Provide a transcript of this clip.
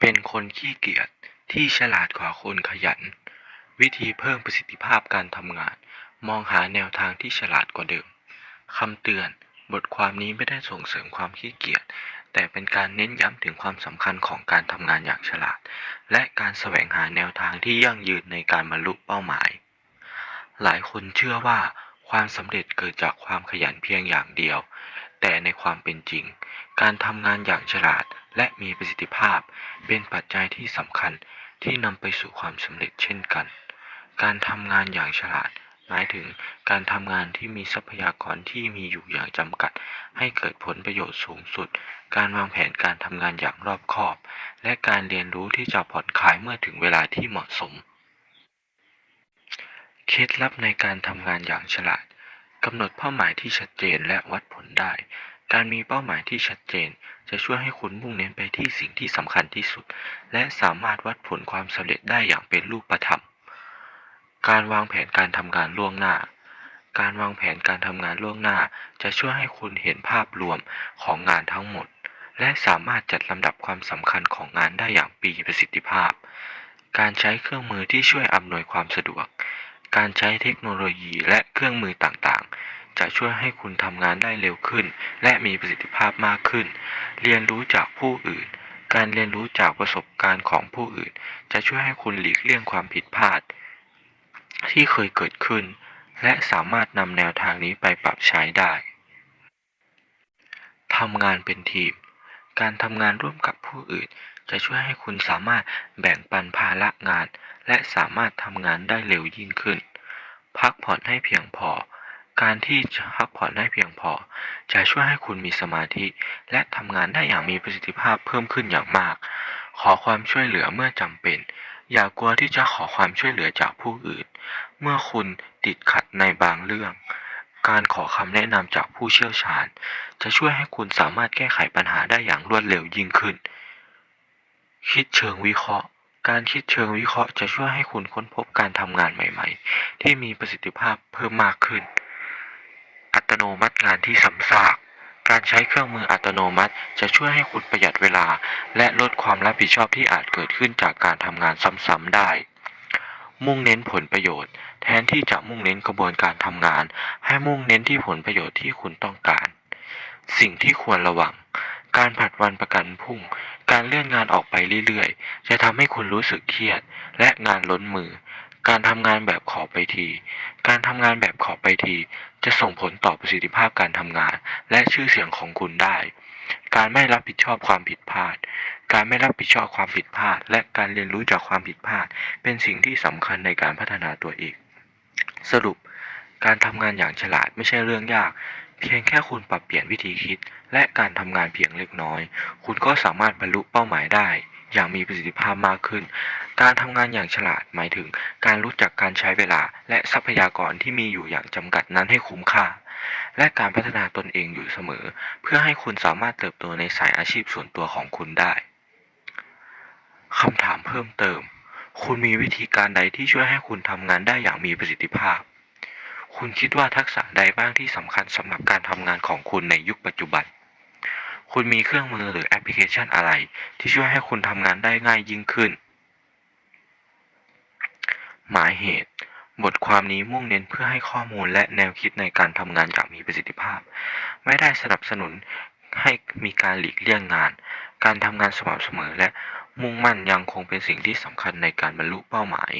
เป็นคนขี้เกียจที่ฉลาดกว่าคนขยัน วิธีเพิ่มประสิทธิภาพการทำงาน มองหาแนวทางที่ฉลาดกว่าเดิมคำเตือน บทความนี้ไม่ได้ส่งเสริมความขี้เกียจแต่เป็นการเน้นย้ำถึงความสำคัญของการทำงานอย่างฉลาด และการแสวงหาแนวทางที่ยั่งยืนในการบรรลุเป้าหมาย หลายคนเชื่อว่าความสำเร็จเกิดจากความขยันเพียงอย่างเดียว แต่ในความเป็นจริง การทำงานอย่างฉลาด และมีประสิทธิภาพ เป็นปัจจัยที่สำคัญที่นำไปสู่ความสำเร็จเช่นกัน การทำงานอย่างฉลาด หมายถึงการทำงานที่มีทรัพยากรที่มีอยู่อย่างจำกัด ให้เกิดผลประโยชน์สูงสุด การวางแผนการทำงานอย่างรอบคอบ และการเรียนรู้ที่จะผ่อนคลายเมื่อถึงเวลาที่เหมาะสม เคล็ดลับในการทำงานอย่างฉลาดกำหนดเป้าหมายที่ชัดเจนและวัดผลได้ การมีเป้าหมายที่ชัดเจน จะช่วยให้คุณมุ่งเน้นไปที่สิ่งที่สำคัญที่สุด และสามารถวัดผลความสำเร็จได้อย่างเป็นรูปธรรม การวางแผนการทำงานล่วงหน้า การวางแผนการทำงานล่วงหน้า จะช่วยให้คุณเห็นภาพรวมของงานทั้งหมด และสามารถจัดลำดับความสำคัญของงานได้อย่างมีประสิทธิภาพ การใช้เครื่องมือที่ช่วยอำนวยความสะดวก การใช้เทคโนโลยีและเครื่องมือต่างๆ ช่วยให้คุณทำงานได้เร็วขึ้น และมีประสิทธิภาพมากขึ้น เรียนรู้จากผู้อื่น การเรียนรู้จากประสบการณ์ของผู้อื่น จะช่วยให้คุณหลีกเลี่ยงความผิดพลาด ที่เคยเกิดขึ้น และสามารถนำแนวทางนี้ไปปรับใช้ได้ทำงานเป็นทีม การทำงานร่วมกับผู้อื่น จะช่วยให้คุณสามารถแบ่งปันภาระงาน และสามารถทำงานได้เร็วยิ่งขึ้น พักผ่อนให้เพียงพอ การที่พักผ่อนให้เพียงพอ จะช่วยให้คุณมีสมาธิ และทำงานได้อย่างมีประสิทธิภาพเพิ่มขึ้นอย่างมาก ขอความช่วยเหลือเมื่อจำเป็น อย่ากลัวที่จะขอความช่วยเหลือจากผู้อื่น เมื่อคุณติดขัดในบางเรื่อง การขอคำแนะนำจากผู้เชี่ยวชาญ จะช่วยให้คุณสามารถแก้ไขปัญหาได้อย่างรวดเร็วยิ่งขึ้น คิดเชิงวิเคราะห์การคิดเชิงวิเคราะห์จะช่วยให้คุณค้นพบการทำงานใหม่ ๆ ที่มีประสิทธิภาพเพิ่มมากขึ้น ตโนมัติงานที่ซ้ำซาก การใช้เครื่องมืออัตโนมัติจะช่วยให้คุณประหยัดเวลา และลดความรับผิดชอบที่อาจเกิดขึ้นจากการทำงานซ้ำๆได้ มุ่งเน้นผลประโยชน์ แทนที่จะมุ่งเน้นกระบวนการทำงาน ให้มุ่งเน้นที่ผลประโยชน์ที่คุณต้องการ สิ่งที่ควรระวัง การผัดวันประกันพรุ่ง การเลื่อนงานออกไปเรื่อยๆ จะทำให้คุณรู้สึกเครียด และงานล้นมือ การทำงานแบบขอไปที การทำงานแบบขอไปที จะส่งผลต่อประสิทธิภาพการทำงาน และชื่อเสียงของคุณได้ การไม่รับผิดชอบความผิดพลาด การไม่รับผิดชอบความผิดพลาด และการเรียนรู้จากความผิดพลาด เป็นสิ่งที่สำคัญในการพัฒนาตัวเอง สรุป การทำงานอย่างฉลาดไม่ใช่เรื่องยาก เพียงแค่คุณปรับเปลี่ยนวิธีคิด และการทำงานเพียงเล็กน้อย คุณก็สามารถบรรลุเป้าหมายได้ อย่างมีประสิทธิภาพมากขึ้น การทำงานอย่างฉลาดหมายถึงการรู้จักการใช้เวลาและทรัพยากรที่มีอยู่อย่างจำกัดนั้นให้คุ้มค่า และการพัฒนาตนเองอยู่เสมอ เพื่อให้คุณสามารถเติบโตในสายอาชีพส่วนตัวของคุณได้คำถามเพิ่มเติม คุณมีวิธีการใดที่ช่วยให้คุณทำงานได้อย่างมีประสิทธิภาพ คุณคิดว่าทักษะใดบ้างที่สำคัญสำหรับการทำงานของคุณในยุคปัจจุบัน คุณมีเครื่องมือหรือแอปพลิเคชันอะไร ที่ช่วยให้คุณทำงานได้ง่ายยิ่งขึ้น หมายเหตุ บทความนี้มุ่งเน้นเพื่อให้ข้อมูลและแนวคิดในการทำงานอย่างมีประสิทธิภาพ ไม่ได้สนับสนุนให้มีการหลีกเลี่ยงงาน การทำงานสม่ำเสมอและมุ่งมั่นยังคงเป็นสิ่งที่สำคัญในการบรรลุเป้าหมาย